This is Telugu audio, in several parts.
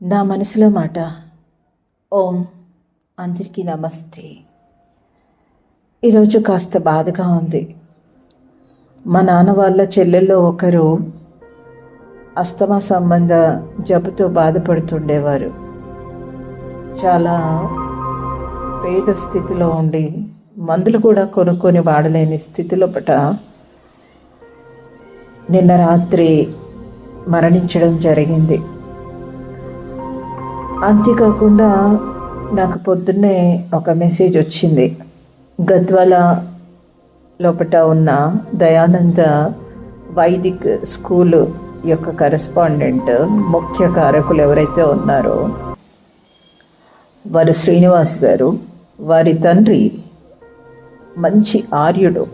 నా మనసులో మాట ఓం అందరికీ నమస్తే. ఈరోజు కాస్త బాధగా ఉంది. మా నాన్న వాళ్ళ చెల్లెల్లో ఒకరు అస్తమా సంబంధ జబ్బుతో బాధపడుతుండేవారు. చాలా పేద స్థితిలో ఉండి మందులు కూడా కొనుక్కొని వాడలేని స్థితిలో పట నిన్న రాత్రి మరణించడం జరిగింది. అంతేకాకుండా నాకు పొద్దున్నే ఒక మెసేజ్ వచ్చింది. గద్వాల లోపట ఉన్న దయానంద వైదిక్ స్కూల్ యొక్క కరెస్పాండెంట్ ముఖ్య కారకులు ఎవరైతే ఉన్నారో వారు శ్రీనివాస్ గారు వారి తండ్రి మంచి ఆర్యుడు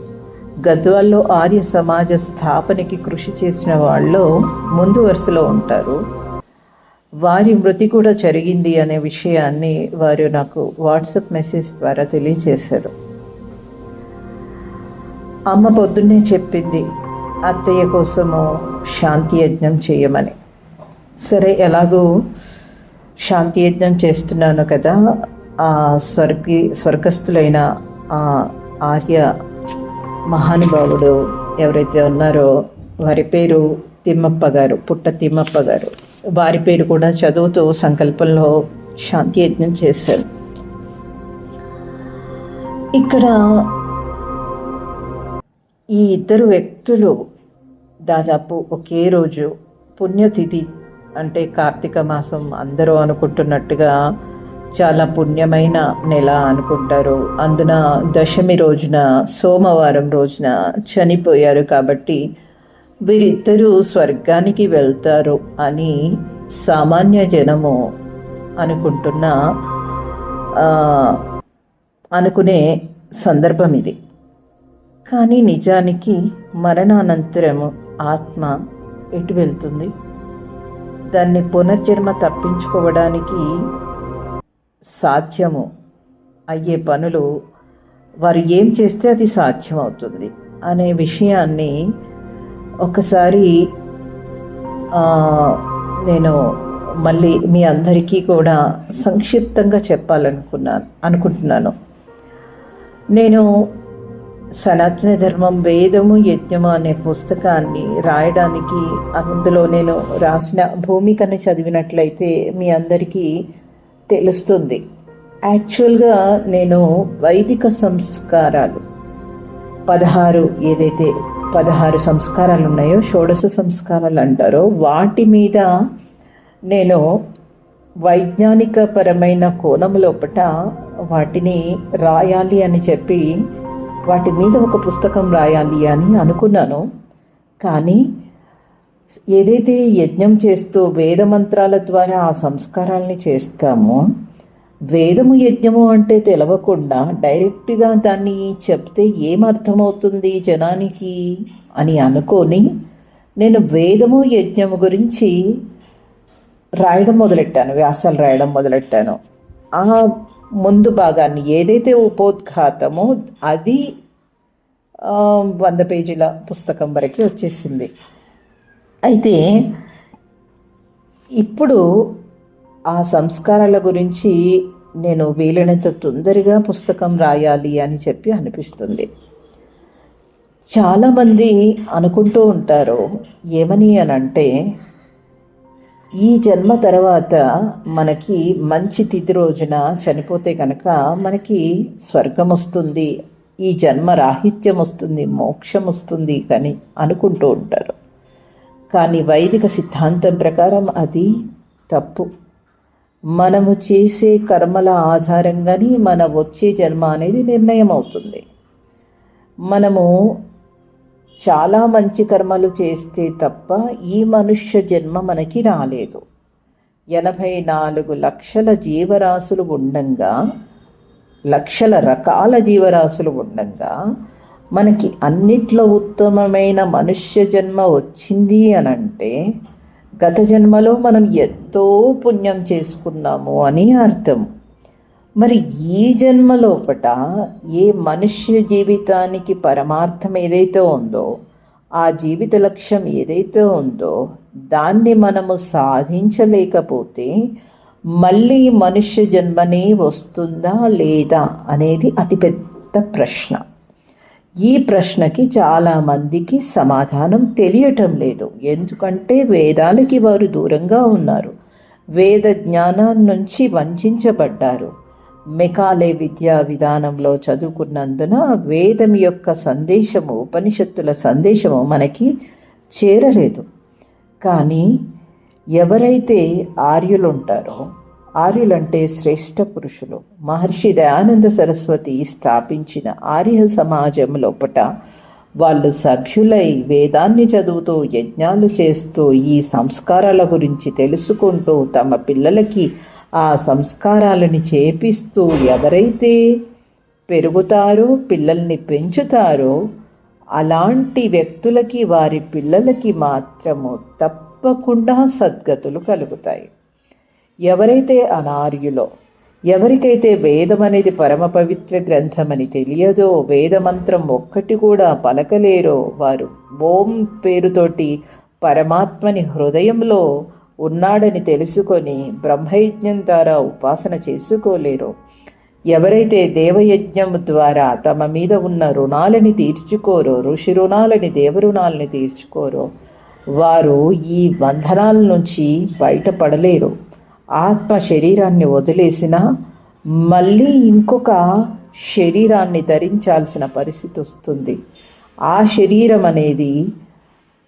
గద్వాల్లో ఆర్య సమాజ స్థాపనకి కృషి చేసిన వాళ్ళు ముందు వరుసలో ఉంటారు. వారి మృతి కూడా జరిగింది అనే విషయాన్ని వారు నాకు వాట్సాప్ మెసేజ్ ద్వారా తెలియజేశారు. అమ్మ పొద్దున్నే చెప్పింది అత్తయ్య కోసము శాంతి యజ్ఞం చేయమని. సరే ఎలాగూ శాంతి యజ్ఞం చేస్తున్నాను కదా ఆ స్వర్గి స్వర్గస్థులైన ఆ ఆర్య మహానుభావుడు ఎవరైతే ఉన్నారో వారి పేరు తిమ్మప్ప గారు పుట్ట తిమ్మప్ప గారు. వారి పేరు కూడా చదువుతూ సంకల్పంలో శాంతి యజ్ఞం చేశారు ఇక్కడ ఈ ఇద్దరు వ్యక్తులు దాదాపు ఒకే రోజు పుణ్యతిథి అంటే కార్తీక మాసం అందరూ అనుకుంటున్నట్టుగా చాలా పుణ్యమైన నెల అనుకుంటారు. అందున దశమి రోజున సోమవారం రోజున చనిపోయారు కాబట్టి వీరిద్దరూ స్వర్గానికి వెళ్తారు అని సామాన్య జనము అనుకుంటున్న అనుకునే సందర్భం ఇది. కానీ నిజానికి మరణానంతరము ఆత్మ ఎటు వెళ్తుంది? దాన్ని పునర్జన్మ తప్పించుకోవడానికి సాధ్యము అయ్యే పనులు వారు ఏం చేస్తే అది సాధ్యం అవుతుంది అనే విషయాన్ని ఒకసారి నేను మళ్ళీ మీ అందరికీ కూడా సంక్షిప్తంగా చెప్పాలనుకున్నాను అనుకుంటున్నాను. నేను సనాతన ధర్మం వేదము యజ్ఞము అనే పుస్తకాన్ని రాయడానికి అందులో నేను రాసిన భూమికని చదివినట్లయితే మీ అందరికీ తెలుస్తుంది. యాక్చువల్గా నేను వైదిక సంస్కారాలు పదహారు ఏదైతే పదహారు సంస్కారాలు ఉన్నాయో షోడశ సంస్కారాలు అంటారో వాటి మీద నేను వైజ్ఞానిక పరమైన కోణం లోపట వాటిని రాయాలి అని చెప్పి వాటి మీద ఒక పుస్తకం రాయాలి అని అనుకున్నాను. కానీ ఏదైతే యజ్ఞం చేస్తూ వేద మంత్రాల ద్వారా ఆ సంస్కారాల్ని చేస్తామో వేదము యజ్ఞము అంటే తెలవకుండా డైరెక్ట్గా దాన్ని చెప్తే ఏమర్థమవుతుంది జనానికి? అని అనుకొని నేను వేదము యజ్ఞము గురించి రాయడం మొదలెట్టాను వ్యాసాలు రాయడం మొదలెట్టాను. ఆ ముందు భాగాన్ని ఏదైతే ఉపోద్ఘాతమో అది వంద పేజీల పుస్తకం వరకు వచ్చేసింది. అయితే ఇప్పుడు ఆ సంస్కారాల గురించి నేను వీలైనంత తొందరగా పుస్తకం రాయాలి అని చెప్పి అనిపిస్తుంది. చాలామంది అనుకుంటూ ఉంటారు ఏమని అని అంటే ఈ జన్మ తర్వాత మనకి మంచి తిథి రోజున చనిపోతే కనుక మనకి స్వర్గం వస్తుంది ఈ జన్మ రాహిత్యం వస్తుంది మోక్షం వస్తుంది కానీ అనుకుంటూ ఉంటారు. కానీ వైదిక సిద్ధాంతం ప్రకారం అది తప్పు. మనము చేసే కర్మల ఆధారంగానే మన వచ్చే జన్మ అనేది నిర్ణయం అవుతుంది మనము చాలా మంచి కర్మలు చేస్తే తప్ప ఈ మనుష్య జన్మ మనకి రాలేదు. ఎనభై నాలుగు లక్షల జీవరాశులు ఉండంగా లక్షల రకాల జీవరాశులు ఉండంగా మనకి అన్నిట్లో ఉత్తమమైన మనుష్య జన్మ వచ్చింది అనంటే అంటే గత జన్మలో మనం ఎంతో పుణ్యం చేసుకున్నాము అని అర్థం. మరి ఈ జన్మలోపట ఏ మనుష్య జీవితానికి పరమార్థం ఏదైతే ఉందో ఆ జీవిత లక్ష్యం ఏదైతే ఉందో దాన్ని మనము సాధించలేకపోతే మళ్ళీ మనుష్య జన్మనే వస్తుందా లేదా అనేది అతిపెద్ద ప్రశ్న. ఈ ప్రశ్నకి చాలామందికి సమాధానం తెలియటం లేదు. ఎందుకంటే వేదాలకి వారు దూరంగా ఉన్నారు. వేద జ్ఞానం నుంచి వంచబడ్డారు మెకాలే విద్యా విధానంలో చదువుకున్నందున వేదం యొక్క సందేశము ఉపనిషత్తుల సందేశము మనకి చేరలేదు. కానీ ఎవరైతే ఆర్యులుంటారో ఆర్యులంటే శ్రేష్ఠ పురుషులు. మహర్షి దయానంద సరస్వతి స్థాపించిన ఆర్య సమాజం లోపట వాళ్ళు సభ్యులై వేదాన్ని చదువుతూ యజ్ఞాలు చేస్తూ ఈ సంస్కారాల గురించి తెలుసుకుంటూ తమ పిల్లలకి ఆ సంస్కారాలని చేపిస్తూ ఎవరైతే పెరుగుతారో పిల్లల్ని పెంచుతారో అలాంటి వ్యక్తులకి వారి పిల్లలకి మాత్రము తప్పకుండా సద్గతులు కలుగుతాయి. ఎవరైతే అనార్యులో ఎవరికైతే వేదం అనేది పరమ పవిత్ర గ్రంథమని తెలియదో వేదమంత్రం ఒక్కటి కూడా పలకలేరో వారు ఓం పేరుతోటి పరమాత్మని హృదయంలో ఉన్నాడని తెలుసుకొని బ్రహ్మయజ్ఞం ద్వారా ఉపాసన చేసుకోలేరో ఎవరైతే దేవయజ్ఞం ద్వారా తమ మీద ఉన్న రుణాలని తీర్చుకోరో ఋషి రుణాలని దేవరుణాలని తీర్చుకోరో వారు ఈ బంధనాల నుంచి బయటపడలేరు. ఆత్మ శరీరాన్ని వదిలేసిన మళ్ళీ ఇంకొక శరీరాన్ని ధరించాల్సిన పరిస్థితి వస్తుంది. ఆ శరీరం అనేది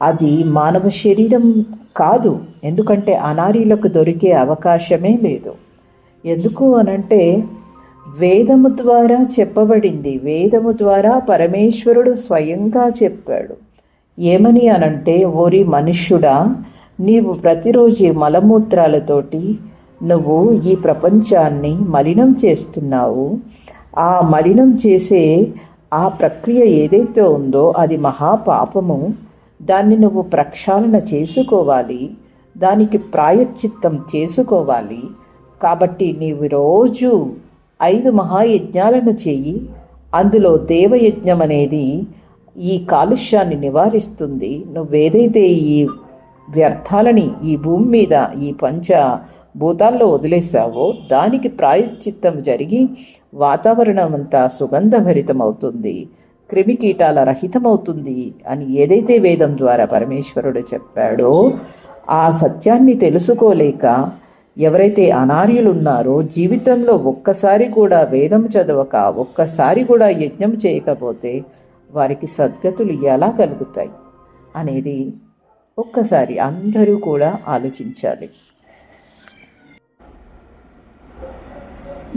అది మానవ శరీరం కాదు. ఎందుకంటే అనారీలకు దొరికే అవకాశమే లేదు. ఎందుకు అనంటే వేదము ద్వారా చెప్పబడింది. వేదము ద్వారా పరమేశ్వరుడు స్వయంగా చెప్పాడు. ఏమని అనంటే ఓరి మనుష్యుడా నీవు ప్రతిరోజు మలమూత్రాలతోటి నువ్వు ఈ ప్రపంచాన్ని మలినం చేస్తున్నావు. ఆ మలినం చేసే ఆ ప్రక్రియ ఏదైతే ఉందో అది మహాపాపము. దాన్ని నువ్వు ప్రక్షాళన చేసుకోవాలి. దానికి ప్రాయశ్చిత్తం చేసుకోవాలి. కాబట్టి నీవు రోజు ఐదు మహాయజ్ఞాలను చేయి. అందులో దేవయజ్ఞం అనేది ఈ కాలుష్యాన్ని నివారిస్తుంది. నువ్వేదైతే ఈ వ్యర్థాలని ఈ భూమి మీద ఈ పంచ భూతాల్లో వదిలేసావో దానికి ప్రాయశ్చిత్తం జరిగి వాతావరణం అంతా సుగంధభరితమవుతుంది క్రిమికీటాల రహితమవుతుంది అని ఏదైతే వేదం ద్వారా పరమేశ్వరుడు చెప్పాడో ఆ సత్యాన్ని తెలుసుకోలేక ఎవరైతే అనార్యులు ఉన్నారో జీవితంలో ఒక్కసారి కూడా వేదం చదవక ఒక్కసారి కూడా యజ్ఞం చేయకపోతే వారికి సద్గతులు ఎలా కలుగుతాయి? అనేది ఒక్కసారి అందరూ కూడా ఆలోచించాలి.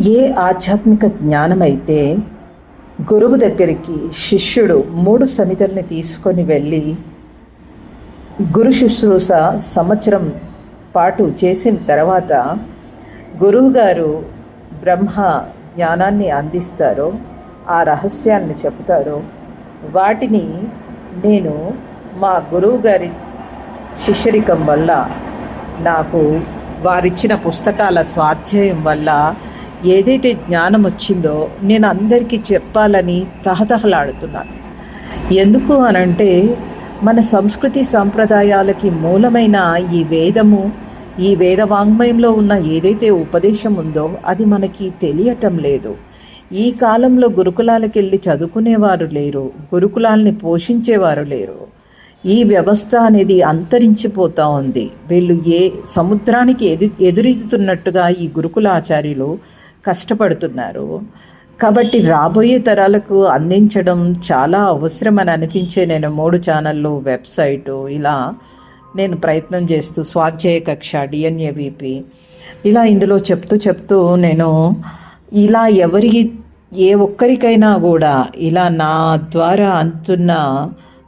ఏ ఆధ్యాత్మిక జ్ఞానమైతే గురువు దగ్గరికి శిష్యుడు మూడు సమితల్ని తీసుకొని వెళ్ళి గురు శుశ్రూష సంవత్సరం పాటు చేసిన తర్వాత గురువుగారు బ్రహ్మ జ్ఞానాన్ని అందిస్తారో ఆ రహస్యాన్ని చెబుతారో వాటిని నేను మా గురువు గారి శిష్యరికం వల్ల నాకు వారిచ్చిన పుస్తకాల స్వాధ్యాయం వల్ల ఏదైతే జ్ఞానం వచ్చిందో నేను అందరికీ చెప్పాలని తహతహలాడుతున్నాను. ఎందుకు అనంటే మన సంస్కృతి సాంప్రదాయాలకి మూలమైన ఈ వేదము ఈ వేద వాంగ్మయంలో ఉన్న ఏదైతే ఉపదేశం ఉందో అది మనకి తెలియటం లేదు. ఈ కాలంలో గురుకులాలకు వెళ్ళి చదువుకునేవారు లేరు గురుకులాల్ని పోషించేవారు లేరు. ఈ వ్యవస్థ అనేది అంతరించిపోతూ ఉంది. వీళ్ళు ఏ సముద్రానికి ఎదు ఎదురెదుతున్నట్టుగా ఈ గురుకులాచార్యులు కష్టపడుతున్నారు. కాబట్టి రాబోయే తరాలకు అందించడం చాలా అవసరమని అనిపించే నేను మూడు ఛానళ్ళు వెబ్సైటు ఇలా నేను ప్రయత్నం చేస్తూ స్వాధ్యాయ కక్ష డిఎన్ఏవిపి ఇలా ఇందులో చెప్తూ చెప్తూ నేను ఇలా ఎవరి ఏ ఒక్కరికైనా కూడా ఇలా నా ద్వారా అంతున్న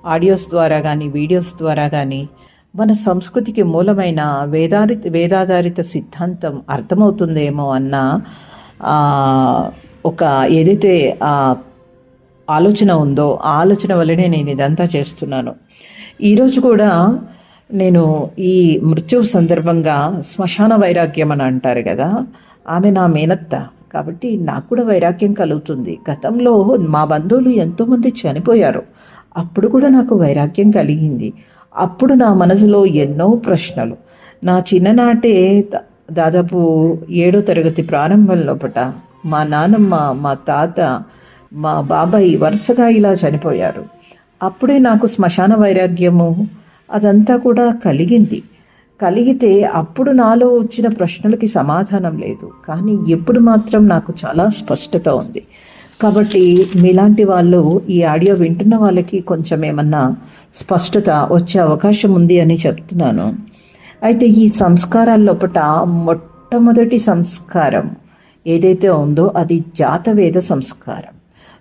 ఆడియోస్ ద్వారా కానీ వీడియోస్ ద్వారా కానీ మన సంస్కృతికి మూలమైన వేదారిత వేదాధారిత సిద్ధాంతం అర్థమవుతుందేమో అన్న ఒక ఏదైతే ఆలోచన ఉందో ఆ ఆలోచన వల్లనే నేను ఇదంతా చేస్తున్నాను. ఈరోజు కూడా నేను ఈ మృత్యువు సందర్భంగా శ్మశాన వైరాగ్యం అని అంటారు కదా ఆమె నా మేనత్త. కాబట్టి నాకు కూడా వైరాగ్యం కలుగుతుంది. గతంలో మా బంధువులు ఎంతోమంది చనిపోయారు. అప్పుడు కూడా నాకు వైరాగ్యం కలిగింది. అప్పుడు నా మనసులో ఎన్నో ప్రశ్నలు. నా చిన్ననాటే దా- దాదాపు ఏడో తరగతి ప్రారంభం లోపట మా నానమ్మ మా తాత మా బాబాయ్ వరుసగా ఇలా చనిపోయారు. అప్పుడే నాకు శ్మశాన వైరాగ్యము అదంతా కూడా కలిగింది. కలిగితే అప్పుడు నాలో వచ్చిన ప్రశ్నలకి సమాధానం లేదు. కానీ ఇప్పుడు మాత్రం నాకు చాలా స్పష్టత ఉంది. కాబట్టి మీలాంటి వాళ్ళు ఈ ఆడియో వింటున్న వాళ్ళకి కొంచెం ఏమన్నా స్పష్టత వచ్చే అవకాశం ఉంది అని చెప్తున్నాను. అయితే ఈ సంస్కారాల లోపల మొట్టమొదటి సంస్కారం ఏదైతే ఉందో అది జాతవేద సంస్కారం.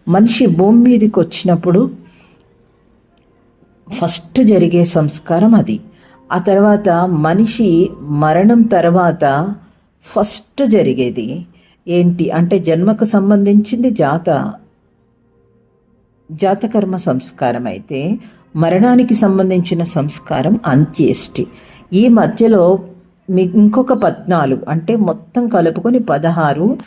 మనిషి భూమి మీదకి వచ్చినప్పుడు ఫస్ట్ జరిగే సంస్కారం అది. ఆ తర్వాత మనిషి మరణం తర్వాత ఫస్ట్ జరిగేది ఏంటి? అంటే జన్మకు సంబంధించింది జాత జాతకర్మ సంస్కారం అయితే మరణానికి సంబంధించిన సంస్కారం అంత్యేష్టి. ఈ మధ్యలో మీ ఇంకొక పద్నాలుగు అంటే మొత్తం కలుపుకొని పదహారు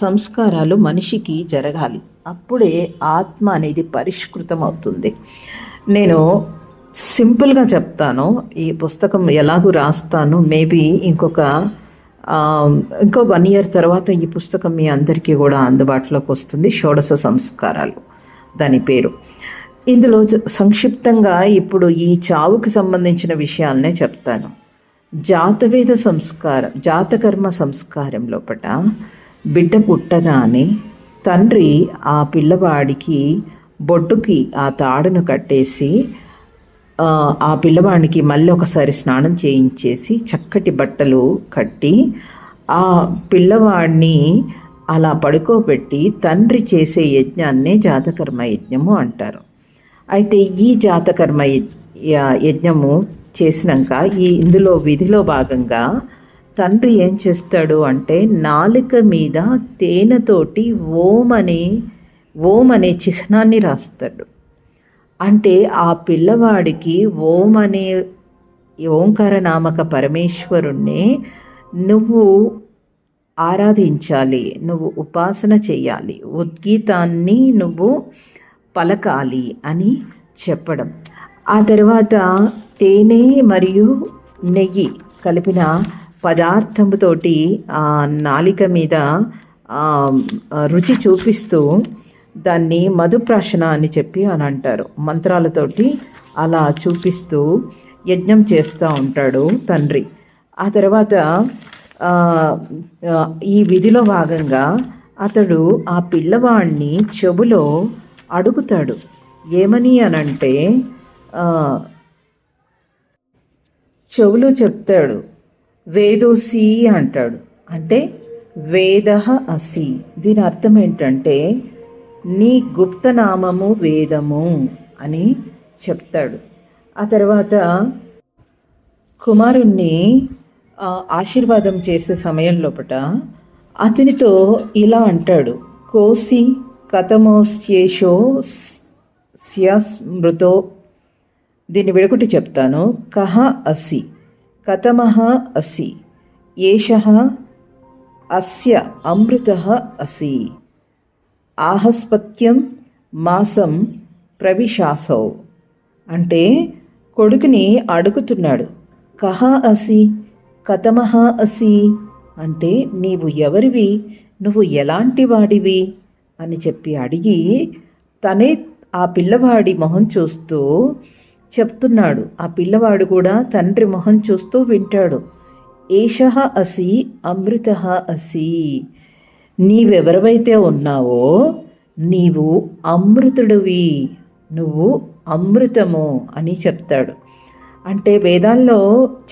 సంస్కారాలు మనిషికి జరగాలి. అప్పుడే ఆత్మ అనేది పరిష్కృతం అవుతుంది నేను సింపుల్గా చెప్తాను. ఈ పుస్తకం ఎలాగూ రాస్తాను. మేబీ ఇంకొక ఇంకో వన్ ఇయర్ తర్వాత ఈ పుస్తకం మీ అందరికీ కూడా అందుబాటులోకి వస్తుంది. షోడశ సంస్కారాలు. దాని పేరు. ఇందులో సంక్షిప్తంగా ఇప్పుడు ఈ చావుకు సంబంధించిన విషయాలనే చెప్తాను. జాతవేద సంస్కారం జాతకర్మ సంస్కారం లోపల బిడ్డ పుట్టగానే తండ్రి ఆ పిల్లవాడికి బొడ్డుకి ఆ తాడును కట్టేసి ఆ, పిల్లవాడికి మళ్ళీ ఒకసారి స్నానం చేయించేసి చక్కటి బట్టలు కట్టి ఆ పిల్లవాడిని అలా పడుకోబెట్టి తండ్రి చేసే యజ్ఞాన్నే జాతకర్మ యజ్ఞము అంటారు. అయితే ఈ జాతకర్మ యజ్ఞము చేసినాక ఈ ఇందులో విధిలో భాగంగా తండ్రి ఏం చేస్తాడు అంటే నాలుక మీద తేనెతోటి ఓం అనే ఓం అనే చిహ్నాన్ని రాస్తాడు. అంటే ఆ పిల్లవాడికి ఓం అనే ఓంకార నామక పరమేశ్వరుణ్ణి నువ్వు ఆరాధించాలి నువ్వు ఉపాసన చేయాలి ఉద్గీతాన్ని నువ్వు పలకాలి అని చెప్పడం. ఆ తర్వాత తేనె మరియు నెయ్యి కలిపిన పదార్థముతోటి ఆ నాలిక మీద రుచి చూపిస్తూ దాన్ని మధుప్రాశన అని చెప్పి అని అంటారు. మంత్రాలతోటి అలా చూపిస్తూ యజ్ఞం చేస్తూ ఉంటాడు తండ్రి. ఆ తర్వాత ఈ విధిలో భాగంగా అతడు ఆ పిల్లవాడిని చెబులో అడుగుతాడు. ఏమని అనంటే ఆ, చెవులో చెప్తాడు. వేదోసి అంటాడు. అంటే వేద అసి. దీని అర్థం ఏంటంటే నీ గుప్తనామము వేదము అని చెప్తాడు. ఆ తర్వాత కుమారుణ్ణి ఆశీర్వాదం చేసే సమయం లోపట అతనితో ఇలా అంటాడు. కోసి కథమోస్యేషో స్యస్మృతో దీన్ని విడగొట్టి చెప్తాను. కహ అసి కథమహ అసి ఏష అస్య అమృత అసి. ఆహస్పత్యం మాసం ప్రవిశాసౌ. అంటే కొడుకుని అడుగుతున్నాడు కహ అసి? కథమహ అసి? అంటే నీవు ఎవరివి? నువ్వు ఎలాంటి వాడివి? అని చెప్పి అడిగి తనే ఆ పిల్లవాడి మొహం చూస్తూ చెప్తున్నాడు. ఆ పిల్లవాడు కూడా తండ్రి మొహం చూస్తూ వింటాడు. ఏష అసి? అమృత అసి? నీవెవరివైతే ఉన్నావో నీవు అమృతుడివి నువ్వు అమృతము అని చెప్తాడు. అంటే వేదాల్లో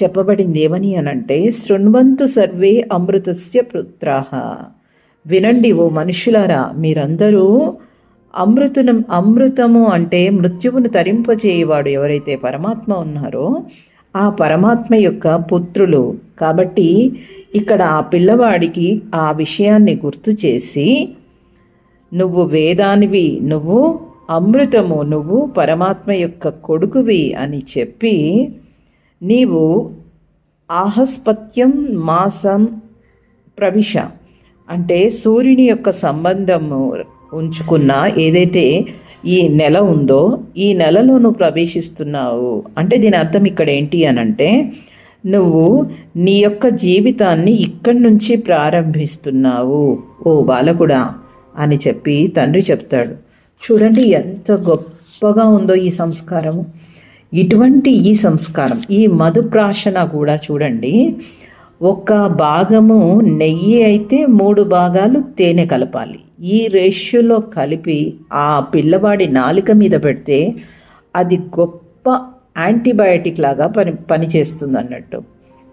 చెప్పబడింది ఏమని అనంటే శృణ్వంతు సర్వే అమృతస్య పుత్రాహ వినండి ఓ మనుషులారా మీరందరూ అమృతం అమృతము అంటే మృత్యువును తరింపచేయవాడు ఎవరైతే పరమాత్మ ఉన్నారో ఆ పరమాత్మ యొక్క పుత్రులు. కాబట్టి ఇక్కడ ఆ పిల్లవాడికి ఆ విషయాన్ని గుర్తు చేసి నువ్వు వేదానివి నువ్వు అమృతము నువ్వు పరమాత్మ యొక్క కొడుకువి అని చెప్పి నీవు ఆహస్పత్యం మాసం ప్రవిష అంటే సూర్యుని యొక్క సంబంధము ఉంచుకున్న ఏదైతే ఈ నెల ఉందో ఈ నెలలో నువ్వు ప్రవేశిస్తున్నావు. అంటే దీని అర్థం ఇక్కడ ఏంటి అని అంటే నువ్వు నీ యొక్క జీవితాన్ని ఇక్కడి నుంచి ప్రారంభిస్తున్నావు. ఓ బాలకుడా అని చెప్పి తండ్రి చెప్తాడు. చూడండి ఎంత గొప్పగా ఉందో ఈ సంస్కారము. ఇటువంటి ఈ సంస్కారం ఈ మధుప్రాశన కూడా చూడండి. ఒక భాగము నెయ్యి అయితే మూడు భాగాలు తేనె కలపాలి. ఈ రేష్యులో కలిపి ఆ పిల్లవాడి నాలుక మీద పెడితే అది గొప్ప యాంటీబయాటిక్ లాగా పని పనిచేస్తుంది అన్నట్టు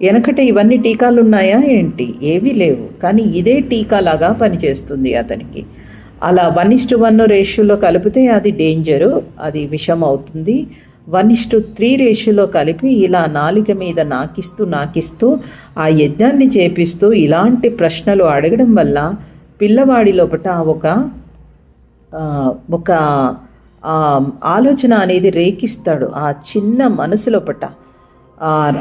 వెనకట ఇవన్నీ టీకాలు ఉన్నాయా ఏంటి? ఏవీ లేవు. కానీ ఇదే టీకా లాగా పనిచేస్తుంది అతనికి. అలా వన్ ఇస్టు వన్ రేషియోలో కలిపితే అది డేంజరు అది విషం అవుతుంది. వన్ ఇస్టు త్రీ రేషియోలో కలిపి ఇలా నాలిక మీద నాకిస్తూ నాకిస్తూ ఆ యజ్ఞాన్ని చేపిస్తూ ఇలాంటి ప్రశ్నలు అడగడం వల్ల పిల్లవాడి లోపల ఒక ఒక ఆలోచన అనేది రేకిస్తాడు. ఆ చిన్న మనసులోపట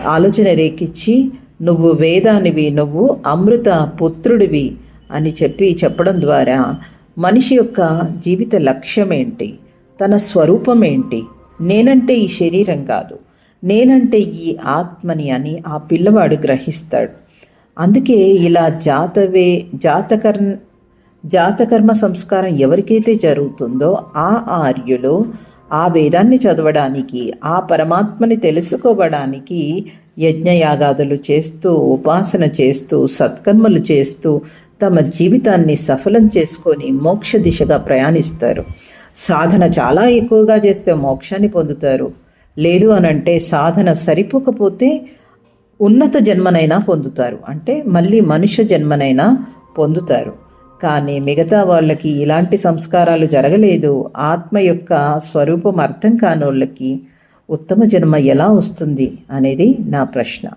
ఆలోచన రేకిచ్చి నువ్వు వేదానివి నువ్వు అమృత పుత్రుడివి అని చెప్పి చెప్పడం ద్వారా మనిషి యొక్క జీవిత లక్ష్యం ఏంటి తన స్వరూపం ఏంటి నేనంటే ఈ శరీరం కాదు. నేనంటే ఈ ఆత్మని అని ఆ పిల్లవాడు గ్రహిస్తాడు. అందుకే ఇలా జాతవే జాతకర్ జాతకర్మ సంస్కారం ఎవరికైతే జరుగుతుందో ఆ ఆర్యులు ఆ వేదాన్ని చదవడానికి ఆ పరమాత్మని తెలుసుకోవడానికి యజ్ఞయాగాదులు చేస్తూ ఉపాసన చేస్తూ సత్కర్మలు చేస్తూ తమ జీవితాన్ని సఫలం చేసుకొని మోక్ష దిశగా ప్రయాణిస్తారు. సాధన చాలా ఎక్కువగా చేస్తే మోక్షాన్ని పొందుతారు. లేదు అనంటే సాధన సరిపోకపోతే ఉన్నత జన్మనైనా పొందుతారు. అంటే మళ్ళీ మనుష్య జన్మనైనా పొందుతారు. కానీ మిగతా వాళ్ళకి ఇలాంటి సంస్కారాలు జరగలేదు. ఆత్మ యొక్క స్వరూపం అర్థం కానోళ్ళకి ఉత్తమ జన్మ ఎలా వస్తుంది అనేది నా ప్రశ్న.